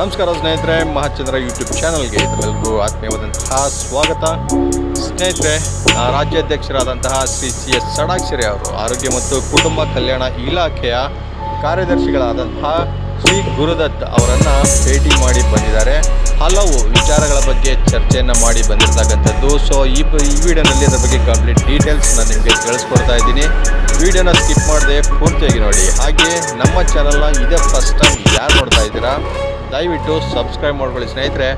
ನಮಸ್ಕಾರ ಸ್ನೇಹಿತರೆ, ಮಹಾಚಂದ್ರ ಯೂಟ್ಯೂಬ್ ಚಾನಲ್ಗೆ ತಮ್ಮೆಲ್ಲರಿಗೂ ಆತ್ಮೀಯವಾದಂತಹ ಸ್ವಾಗತ. ಸ್ನೇಹಿತರೆ ರಾಜ್ಯಾಧ್ಯಕ್ಷರಾದಂತಹ ಶ್ರೀ ಸಿ ಎಸ್ ಷಡಾಕ್ಷರಿ ಅವರು ಆರೋಗ್ಯ ಮತ್ತು ಕುಟುಂಬ ಕಲ್ಯಾಣ ಇಲಾಖೆಯ ಕಾರ್ಯದರ್ಶಿಗಳಾದಂತಹ ಶ್ರೀ ಗುರುದತ್ ಅವರನ್ನು ಭೇಟಿ ಮಾಡಿ ಬಂದಿದ್ದಾರೆ. ಹಲವು ವಿಚಾರಗಳ ಬಗ್ಗೆ ಚರ್ಚೆಯನ್ನು ಮಾಡಿ ಬಂದಿರತಕ್ಕಂಥದ್ದು. ಸೊ ಈ ಈ ವಿಡಿಯೋನಲ್ಲಿ ಅದರ ಬಗ್ಗೆ ಕಂಪ್ಲೀಟ್ ಡೀಟೇಲ್ಸ್ ನಾನು ನಿಮಗೆ ತಿಳಿಸ್ಕೊಡ್ತಾ ಇದ್ದೀನಿ. ವಿಡಿಯೋನ ಸ್ಕಿಪ್ ಮಾಡದೆ ಪೂರ್ತಿಯಾಗಿ ನೋಡಿ. ಹಾಗೆ ನಮ್ಮ ಚಾನಲ್ನ ಇದೇ ಫಸ್ಟ್ ಟೈಮ್ ಯಾರು ನೋಡ್ತಾ ಇದ್ದೀರಾ? ದಯವಿಟ್ಟು ಸಬ್ಸ್ಕ್ರೈಬ್ ಮಾಡ್ಕೊಳ್ಳಿ ಸ್ನೇಹಿತರೆ,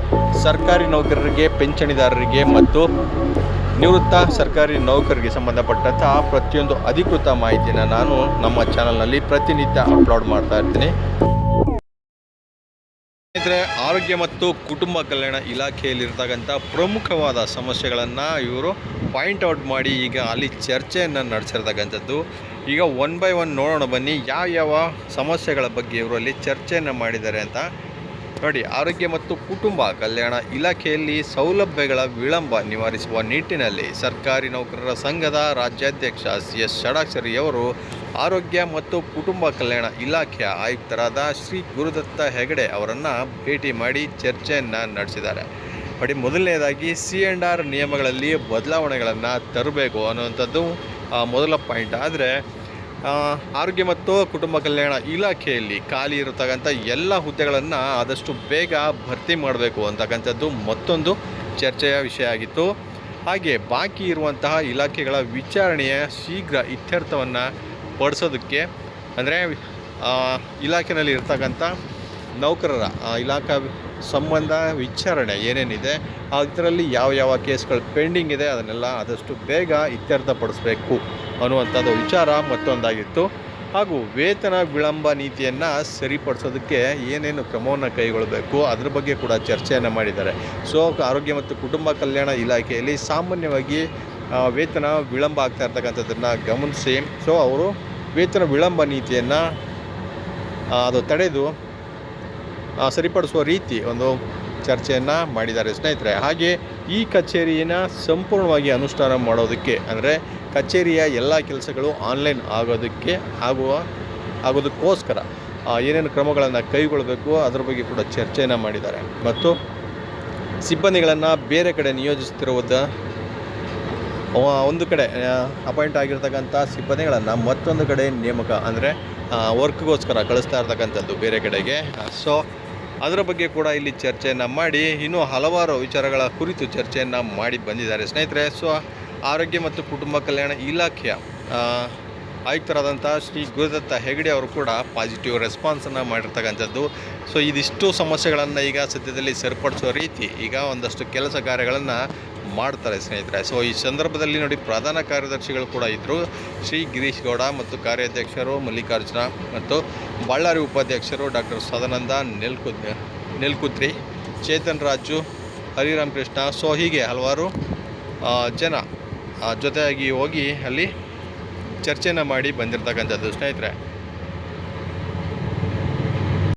ಸರ್ಕಾರಿ ನೌಕರರಿಗೆ, ಪಿಂಚಣಿದಾರರಿಗೆ ಮತ್ತು ನಿವೃತ್ತ ಸರ್ಕಾರಿ ನೌಕರರಿಗೆ ಸಂಬಂಧಪಟ್ಟಂತಹ ಪ್ರತಿಯೊಂದು ಅಧಿಕೃತ ಮಾಹಿತಿಯನ್ನು ನಾನು ನಮ್ಮ ಚಾನಲ್ನಲ್ಲಿ ಪ್ರತಿನಿತ್ಯ ಅಪ್ಲೋಡ್ ಮಾಡ್ತಾ ಇರ್ತೀನಿ. ಸ್ನೇಹಿತರೆ, ಆರೋಗ್ಯ ಮತ್ತು ಕುಟುಂಬ ಕಲ್ಯಾಣ ಇಲಾಖೆಯಲ್ಲಿರ್ತಕ್ಕಂಥ ಪ್ರಮುಖವಾದ ಸಮಸ್ಯೆಗಳನ್ನು ಇವರು ಪಾಯಿಂಟ್ ಔಟ್ ಮಾಡಿ ಈಗ ಅಲ್ಲಿ ಚರ್ಚೆಯನ್ನು ನಡೆಸಿರ್ತಕ್ಕಂಥದ್ದು. ಈಗ ಒನ್ ಬೈ ಒನ್ ನೋಡೋಣ ಬನ್ನಿ ಯಾವ ಯಾವ ಸಮಸ್ಯೆಗಳ ಬಗ್ಗೆ ಇವರು ಅಲ್ಲಿ ಚರ್ಚೆಯನ್ನು ಮಾಡಿದ್ದಾರೆ ಅಂತ. ನೋಡಿ, ಆರೋಗ್ಯ ಮತ್ತು ಕುಟುಂಬ ಕಲ್ಯಾಣ ಇಲಾಖೆಯಲ್ಲಿ ಸೌಲಭ್ಯಗಳ ವಿಳಂಬ ನಿವಾರಿಸುವ ನಿಟ್ಟಿನಲ್ಲಿ ಸರ್ಕಾರಿ ನೌಕರರ ಸಂಘದ ರಾಜ್ಯಾಧ್ಯಕ್ಷ ಸಿ ಎಸ್ ಷಡಾಕ್ಷರಿಯವರು ಆರೋಗ್ಯ ಮತ್ತು ಕುಟುಂಬ ಕಲ್ಯಾಣ ಇಲಾಖೆಯ ಆಯುಕ್ತರಾದ ಶ್ರೀ ಗುರುದತ್ತ ಹೆಗಡೆ ಅವರನ್ನು ಭೇಟಿ ಮಾಡಿ ಚರ್ಚೆಯನ್ನು ನಡೆಸಿದ್ದಾರೆ. ನೋಡಿ, ಮೊದಲನೇದಾಗಿ ಸಿ ಆ್ಯಂಡ್ ಆರ್ ನಿಯಮಗಳಲ್ಲಿ ಬದಲಾವಣೆಗಳನ್ನು ತರಬೇಕು ಅನ್ನುವಂಥದ್ದು ಮೊದಲ ಪಾಯಿಂಟ್. ಆದರೆ ಆರೋಗ್ಯ ಮತ್ತು ಕುಟುಂಬ ಕಲ್ಯಾಣ ಇಲಾಖೆಯಲ್ಲಿ ಖಾಲಿ ಇರತಕ್ಕಂಥ ಎಲ್ಲ ಹುದ್ದೆಗಳನ್ನು ಆದಷ್ಟು ಬೇಗ ಭರ್ತಿ ಮಾಡಬೇಕು ಅಂತಕ್ಕಂಥದ್ದು ಮತ್ತೊಂದು ಚರ್ಚೆಯ ವಿಷಯ ಆಗಿತ್ತು. ಹಾಗೆ ಬಾಕಿ ಇರುವಂತಹ ಇಲಾಖೆಗಳ ವಿಚಾರಣೆಯ ಶೀಘ್ರ ಇತ್ಯರ್ಥವನ್ನು ಪಡಿಸೋದಕ್ಕೆ ಅಂದರೆ ಇಲಾಖೆಯಲ್ಲಿ ಇರ್ತಕ್ಕಂಥ ನೌಕರರ ಇಲಾಖಾ ಸಂಬಂಧ ವಿಚಾರಣೆ ಏನೇನಿದೆ ಅದರಲ್ಲಿ ಯಾವ ಯಾವ ಕೇಸ್ಗಳು ಪೆಂಡಿಂಗ್ ಇದೆ, ಅದನ್ನೆಲ್ಲ ಆದಷ್ಟು ಬೇಗ ಇತ್ಯರ್ಥಪಡಿಸಬೇಕು ಅನ್ನುವಂಥದ್ದು ವಿಚಾರ ಮತ್ತೊಂದಾಗಿತ್ತು. ಹಾಗೂ ವೇತನ ವಿಳಂಬ ನೀತಿಯನ್ನು ಸರಿಪಡಿಸೋದಕ್ಕೆ ಏನೇನು ಕ್ರಮವನ್ನು ಕೈಗೊಳ್ಳಬೇಕು ಅದ್ರ ಬಗ್ಗೆ ಕೂಡ ಚರ್ಚೆಯನ್ನು ಮಾಡಿದ್ದಾರೆ. ಸೊ ಆರೋಗ್ಯ ಮತ್ತು ಕುಟುಂಬ ಕಲ್ಯಾಣ ಇಲಾಖೆಯಲ್ಲಿ ಸಾಮಾನ್ಯವಾಗಿ ವೇತನ ವಿಳಂಬ ಆಗ್ತಾ ಇರ್ತಕ್ಕಂಥದ್ದನ್ನು ಗಮನಿಸಿ. ಸೊ ಅವರು ವೇತನ ವಿಳಂಬ ನೀತಿಯನ್ನು ಅದು ತಡೆದು ಸರಿಪಡಿಸುವ ರೀತಿ ಒಂದು ಚರ್ಚೆಯನ್ನು ಮಾಡಿದ್ದಾರೆ ಸ್ನೇಹಿತರೆ. ಹಾಗೆ ಈ ಕಚೇರಿಯನ್ನು ಸಂಪೂರ್ಣವಾಗಿ ಅನುಷ್ಠಾನ ಮಾಡೋದಕ್ಕೆ ಅಂದರೆ ಕಚೇರಿಯ ಎಲ್ಲ ಕೆಲಸಗಳು ಆನ್ಲೈನ್ ಆಗೋದಕ್ಕೆ ಆಗುವ, ಆಗೋದಕ್ಕೋಸ್ಕರ ಏನೇನು ಕ್ರಮಗಳನ್ನು ಕೈಗೊಳ್ಳಬೇಕು ಅದರ ಬಗ್ಗೆ ಕೂಡ ಚರ್ಚೆಯನ್ನು ಮಾಡಿದ್ದಾರೆ. ಮತ್ತು ಸಿಬ್ಬಂದಿಗಳನ್ನು ಬೇರೆ ಕಡೆ ನಿಯೋಜಿಸುತ್ತಿರುವುದ ಅವ- ಒಂದು ಕಡೆ ಅಪಾಯಿಂಟ್ ಆಗಿರ್ತಕ್ಕಂಥ ಸಿಬ್ಬಂದಿಗಳನ್ನು ಮತ್ತೊಂದು ಕಡೆ ನೇಮಕ ಅಂದರೆ ವರ್ಕ್ಗೋಸ್ಕರ ಕಳಿಸ್ತಾ ಇರ್ತಕ್ಕಂಥದ್ದು ಬೇರೆ ಕಡೆಗೆ. ಸೊ, ಅದರ ಬಗ್ಗೆ ಕೂಡ ಇಲ್ಲಿ ಚರ್ಚೆಯನ್ನು ಮಾಡಿ, ಇನ್ನೂ ಹಲವಾರು ವಿಚಾರಗಳ ಕುರಿತು ಚರ್ಚೆಯನ್ನು ಮಾಡಿ ಬಂದಿದ್ದಾರೆ. ಸ್ನೇಹಿತರೆ, ಸೊ ಆರೋಗ್ಯ ಮತ್ತು ಕುಟುಂಬ ಕಲ್ಯಾಣ ಇಲಾಖೆಯ ಆಯುಕ್ತರಾದಂಥ ಶ್ರೀ ಗುರುದತ್ತ ಹೆಗಡೆ ಅವರು ಕೂಡ ಪಾಸಿಟಿವ್ ರೆಸ್ಪಾನ್ಸನ್ನು ಮಾಡಿರ್ತಕ್ಕಂಥದ್ದು. ಸೊ ಇದಿಷ್ಟು ಸಮಸ್ಯೆಗಳನ್ನು ಈಗ ಸದ್ಯದಲ್ಲಿ ಸರಿಪಡಿಸುವ ರೀತಿ ಈಗ ಒಂದಷ್ಟು ಕೆಲಸ ಕಾರ್ಯಗಳನ್ನು ಮಾಡ್ತಾರೆ ಸ್ನೇಹಿತರೆ. ಸೊ ಈ ಸಂದರ್ಭದಲ್ಲಿ ನೋಡಿ ಪ್ರಧಾನ ಕಾರ್ಯದರ್ಶಿಗಳು ಕೂಡ ಇದ್ದರು ಶ್ರೀ ಗಿರೀಶ್ ಗೌಡ ಮತ್ತು ಕಾರ್ಯಾಧ್ಯಕ್ಷರು ಮಲ್ಲಿಕಾರ್ಜುನ ಮತ್ತು ಬಳ್ಳಾರಿ ಉಪಾಧ್ಯಕ್ಷರು ಡಾಕ್ಟರ್ ಸದಾನಂದ ನೆಲ್ಕು ನೆಲ್ಕುತ್ರಿ ಚೇತನ್ ರಾಜು ಹರಿರಾಮ್ ಕೃಷ್ಣ ಸೊ ಹೀಗೆ ಹಲವಾರು ಜನ ಜೊತೆಯಾಗಿ ಹೋಗಿ ಅಲ್ಲಿ ಚರ್ಚೆನ ಮಾಡಿ ಬಂದಿರತಕ್ಕಂಥದ್ದು. ಸ್ನೇಹಿತರೆ